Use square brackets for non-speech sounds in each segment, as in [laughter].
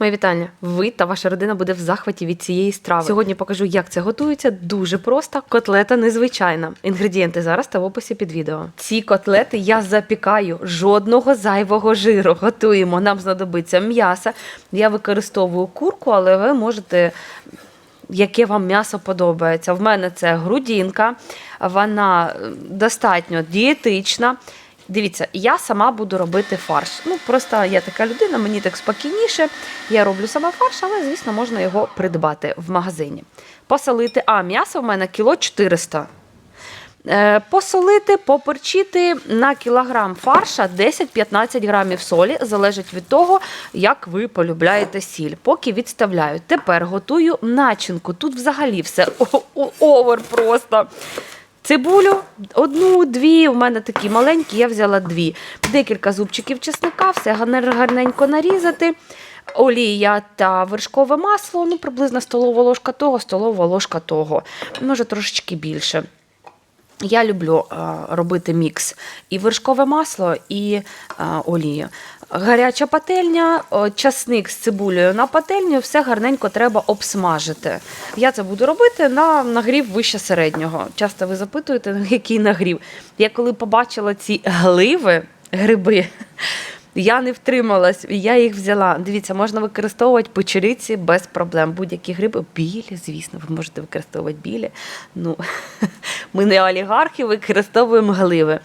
Мої вітання. Ви та ваша родина буде в захваті від цієї страви. Сьогодні покажу, як це готується. Дуже просто. Котлета незвичайна. Інгредієнти зараз та в описі під відео. Ці котлети я запікаю. Жодного зайвого жиру. Готуємо. Нам знадобиться м'ясо. Я використовую курку, але ви можете. Яке вам м'ясо подобається? В мене це грудінка, вона достатньо дієтична. Дивіться, я сама буду робити фарш. Ну, просто я така людина, мені так спокійніше. Я роблю сама фарш, але, звісно, можна його придбати в магазині. Посолити, а м'ясо в мене кіло 400. Е, Посолити, поперчити на кілограм фарша 10-15 грамів солі, залежить від того, як ви полюбляєте сіль. Поки відставляю. Тепер готую начинку. Тут взагалі все [laughs] овер просто. Цибулю одну, дві. У мене такі маленькі, я взяла дві. Декілька зубчиків чесника, все гарненько нарізати. Олія та вершкове масло, ну приблизно столова ложка того, столова ложка того. Може трошечки більше. Я люблю е, робити мікс і вершкове масло, і е, олію. Гаряча пательня, часник з цибулею на пательню, все гарненько треба обсмажити. Я це буду робити на нагрів вище середнього. Часто ви запитуєте, який нагрів. Я коли побачила ці гливи, гриби, я не втрималась, і я їх взяла. Дивіться, можна використовувати печериці без проблем. Будь-які гриби, білі, звісно, ви можете використовувати білі. Ну, [laughs] ми не олігархи, використовуємо гливи.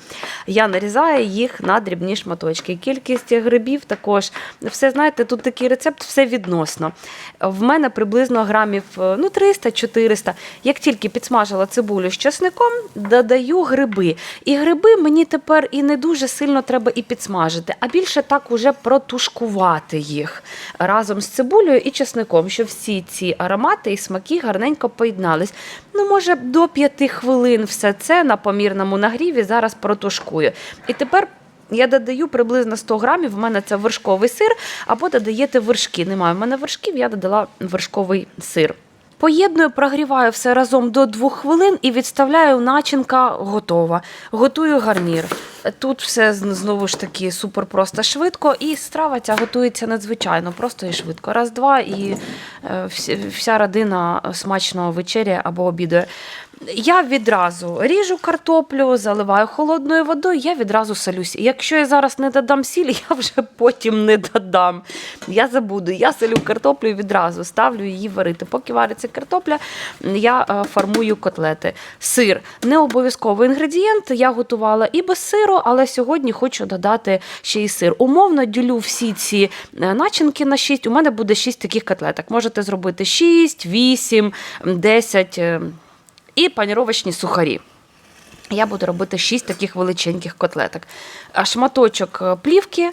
Я нарізаю їх на дрібні шматочки. Кількість грибів також. Все знаєте, тут такий рецепт, все відносно. В мене приблизно грамів е, ну, 300-400. Як тільки підсмажила цибулю з часником, додаю гриби. І гриби мені тепер і не дуже сильно треба і підсмажити, а більше так уже протушкувати їх разом з цибулею і чесником, щоб всі ці аромати і смаки гарненько поєднались. Ну, може, до 5 хвилин все це на помірному нагріві зараз протушкую. І тепер. Я додаю приблизно 100 грамів, в мене це вершковий сир, або додаєте вершки. Немає в мене вершків, я додала вершковий сир. Поєдную, прогріваю все разом до 2 хвилин і відставляю, начинка готова. Готую гарнір. Тут все знову ж таки супер просто швидко, і страва ця готується надзвичайно просто і швидко. Раз, два, і е, вся, родина смачно вечеряє або обідає. Я відразу ріжу картоплю, заливаю холодною водою, я відразу солюся. Якщо я зараз не додам сіль, [laughs] я вже потім не додам. Я забуду. Я солю картоплю і відразу ставлю її варити. Поки вариться картопля, я е, формую котлети. Сир не обов'язковий інгредієнт. Я готувала і без сиру, але сьогодні хочу додати ще й сир. Умовно ділю всі ці е, начинки на 6. У мене буде 6 таких котлеток. Можете зробити 6, 8, 10 е, і паніровочні сухарі. Я буду робити 6 таких величеньких котлеток. Шматочок е, плівки.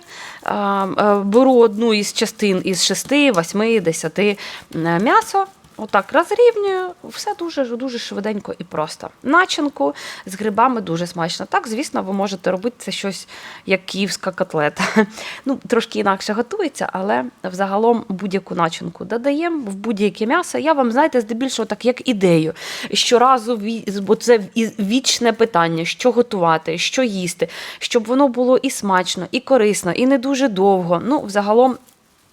е, Беру одну із частин із 6, 8, 10 е, м'ясо. Отак розрівнюю, все дуже дуже швиденько і просто. Начинку з грибами дуже смачно. Так, звісно, ви можете робити це щось як київська котлета. [laughs] Ну, трошки інакше готується, але взагалом будь-яку начинку додаємо в будь-яке м'ясо. Я вам, знаєте, здебільшого так як ідею. Щоразу бо це вічне питання, що готувати, що їсти, щоб воно було і смачно, і корисно, і не дуже довго. Ну, взагалом,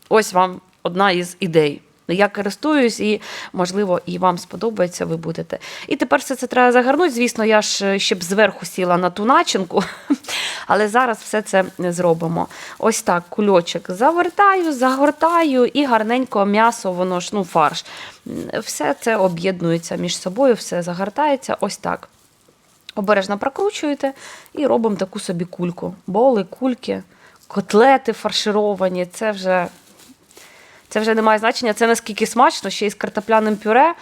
ось вам одна із ідей. Я користуюсь і, можливо, і вам сподобається, ви будете. І тепер все це треба загорнути. Звісно, я ж ще б зверху сіла на ту начинку, [laughs] але зараз все це зробимо. Ось так, кульочок завертаю, загортаю і гарненько м'ясо, воно ж, ну, фарш. Все це об'єднується між собою, все загортається ось так. Обережно прокручуєте і робимо таку собі кульку. Боли, кульки, котлети фаршировані. Це вже, це вже не має значення. Це наскільки смачно, ще й з картопляним пюре.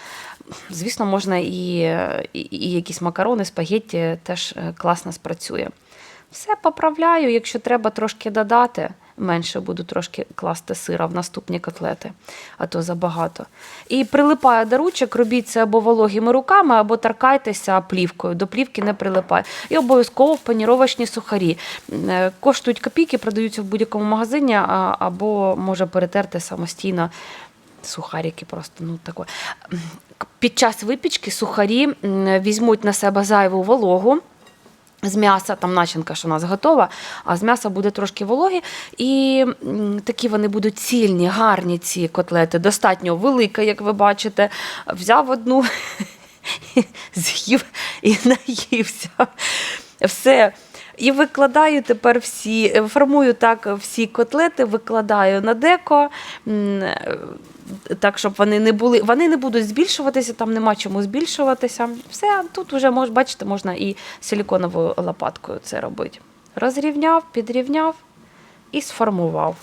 Звісно, можна і, і, і якісь макарони, спагетті теж е, класно спрацює. Все поправляю, якщо треба трошки додати, менше буду трошки класти сира в наступні котлети, а то забагато. І прилипає до ручок, робіть це або вологими руками, або таркайтеся плівкою. До плівки не прилипає. І обов'язково в паніровочні сухарі. Е, Коштують копійки, продаються в будь-якому магазині, або може перетерти самостійно. Сухарики просто ну таке. Під час випічки сухарі візьмуть на себе зайву вологу. З м'яса, там начинка, що у нас готова, а з м'яса буде трошки вологі. І такі вони будуть цільні, гарні ці котлети. Достатньо велика, як ви бачите. Взяв одну, [laughs] з'їв і [laughs] наївся. Все. І викладаю тепер всі, формую так всі котлети, викладаю на деко, е, так, щоб вони не були. Вони не будуть збільшуватися, там нема чому збільшуватися. Все, тут вже мож, бачите, можна і силіконовою лопаткою це робити. Розрівняв, підрівняв і сформував.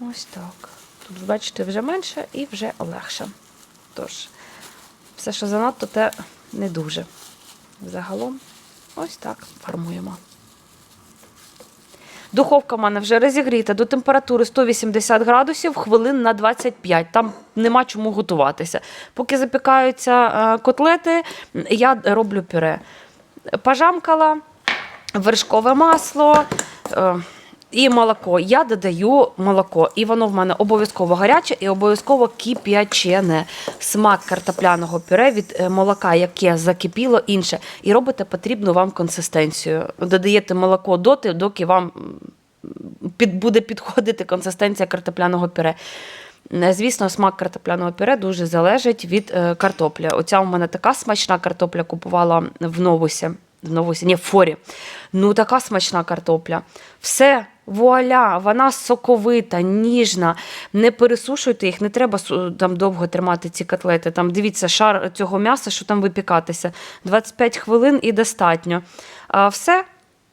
Ось так. Тут, бачите, вже менше і вже легше. Тож, все, що занадто, те не дуже. Загалом, ось так формуємо. Духовка в мене вже розігріта до температури 180 градусів, хвилин на 25. Там нема чому готуватися. Поки запікаються е, котлети, я роблю пюре. Пожамкала, вершкове масло. І молоко. Я додаю молоко, і воно в мене обов'язково гаряче і обов'язково кип'ячене. Смак картопляного пюре від е, молока, яке закипіло, інше. І робите потрібну вам консистенцію. Додаєте молоко доти, доки вам під, буде підходити консистенція картопляного пюре. Е, Звісно, смак картопляного пюре дуже залежить від е, картоплі. Оця у мене така смачна картопля купувала в новусі. Ні, в форі. Ну, така смачна картопля. Все, вуаля, вона соковита, ніжна. Не пересушуйте їх, не треба там довго тримати ці котлети. Там дивіться, шар цього м'яса, що там випікатися. 25 хвилин і достатньо. А все,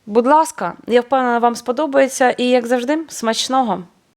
будь ласка, я впевнена, вам сподобається. І як завжди, смачного.